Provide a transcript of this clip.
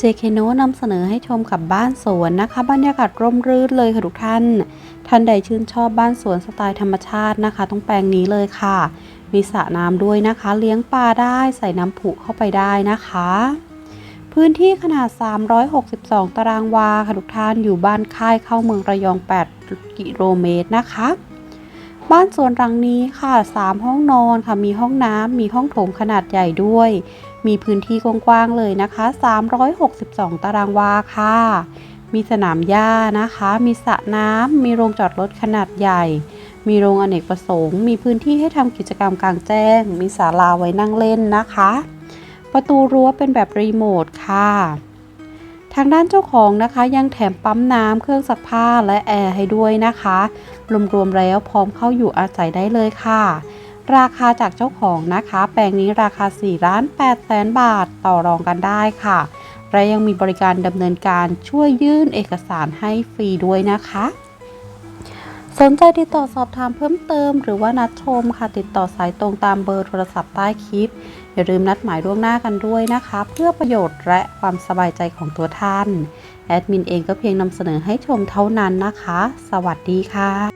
JK n o นำเสนอให้ชมกับบ้านสวนนะคะ บรรยากาศร่มรื่นเลยค่ะทุกท่าน ท่านใดชื่นชอบบ้านสวนสไตล์ธรรมชาตินะคะ ต้องแปลงนี้เลยค่ะ มีสระน้ำด้วยนะคะ เลี้ยงปลาได้ใส่น้ำผุเข้าไปได้นะคะ พื้นที่ขนาด 362 ตารางวาค่ะทุกท่านอยู่บ้านค่ายเข้าเมืองระยอง 8 กิโลเมตรนะคะบ้านสวนหลังนี้ค่ะ 3 ห้องนอนค่ะ มีห้องน้ำ มีห้องโถงขนาดใหญ่ด้วย มีพื้นที่กว้างๆเลยนะคะ 362 ตารางวาค่ะ มีสนามหญ้านะคะ มีสระน้ำ มีโรงจอดรถขนาดใหญ่ มีโรงอเนกประสงค์ มีพื้นที่ให้ทำกิจกรรมกลางแจ้ง มีศาลาไว้นั่งเล่นนะคะ ประตูรั้วเป็นแบบรีโมทค่ะ ทางด้านเจ้าของนะคะยังแถมปั๊มน้ำเครื่องซักผ้าและแอร์ให้ด้วยนะคะ รวมๆแล้วพร้อมเข้าอยู่อาศัยได้เลยค่ะ ราคาจากเจ้าของนะคะ แปลงนี้ราคา4ล้าน8แสนบาทต่อรองกันได้ค่ะ และยังมีบริการดำเนินการช่วยยื่นเอกสารให้ฟรีด้วยนะคะ สนใจติดต่อสอบถามเพิ่มเติม หรือว่านัดชมค่ะติดต่อสายตรงตามเบอร์โทรศัพท์ใต้คลิป อย่าลืมนัดหมายล่วงหน้ากันด้วยนะคะ เพื่อประโยชน์และความสบายใจของตัวท่าน แอดมินเองก็เพียงนำเสนอให้ชมเท่านั้นนะคะ สวัสดีค่ะ